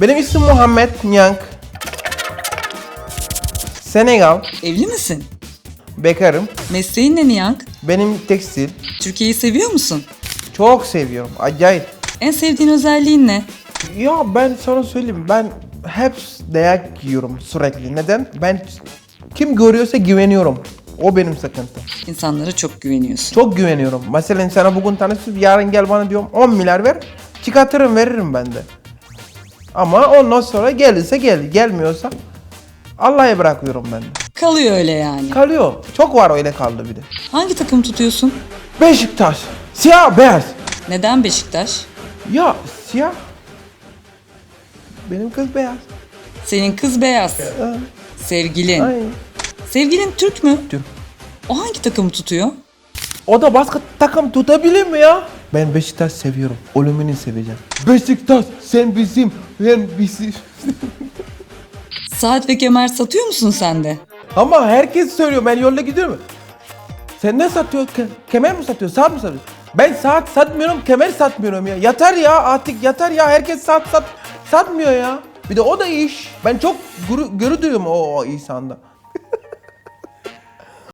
Benim ismim Muhammed Nyank. Senegal. Evli misin? Bekarım. Mesleğin ne Niyank? Benim tekstil. Türkiye'yi seviyor musun? Çok seviyorum. Acayip. En sevdiğin özelliğin ne? Ya ben sana söyleyeyim. Ben hep dayak yiyorum sürekli. Neden? Ben kim görüyorsa güveniyorum. O benim sıkıntım. İnsanlara çok güveniyorsun. Çok güveniyorum. Mesela sana bugün tanıştık, yarın gel bana diyorum 10 milyar ver. Çıkartırım veririm ben de. Ama ondan sonra gelirse gel, gelmiyorsa Allah'a bırakıyorum ben de. Kalıyor öyle yani. Kalıyor. Çok var öyle kaldı bir de. Hangi takım tutuyorsun? Beşiktaş. Siyah beyaz. Neden Beşiktaş? Ya siyah. Benim kız beyaz. Senin kız beyaz. Ha, Sevgilin. Ay. Sevgilin Türk mü? Türk. O hangi takımı tutuyor? O da başka takım tutabilir mi ya? Ben Beşiktaş seviyorum. Ölümünü seveceğim. Beşiktaş sen bizim, bizim. Saat ve kemer satıyor musun sen de? Ama herkes söylüyor ben yolda gidiyorum. Sen ne satıyorsun? Ke- kemer mi satıyorsun? Saat mi satıyorsun? Ben saat satmıyorum, kemer satmıyorum ya. Yatar ya artık yatar ya. Herkes saat sat satmıyor ya. Bir de o da iş. Ben çok gurur, gurur duyuyorum o, o insanda.